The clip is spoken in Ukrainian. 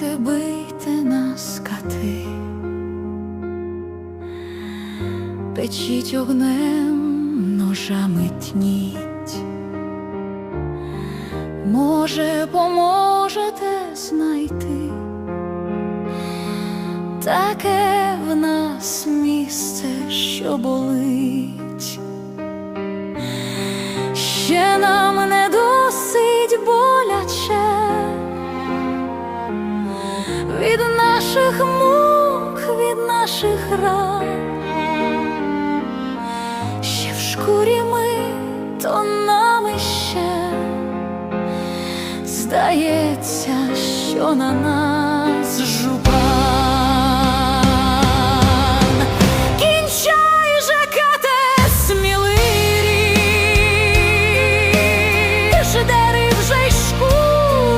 Давайте бити нас кати, печіть огнем, ножами тніть. Може, поможете знайти таке в нас місце, що болить. Від наших мук, від наших ран. Ще в шкурі ми, то нам іще здається, що на нас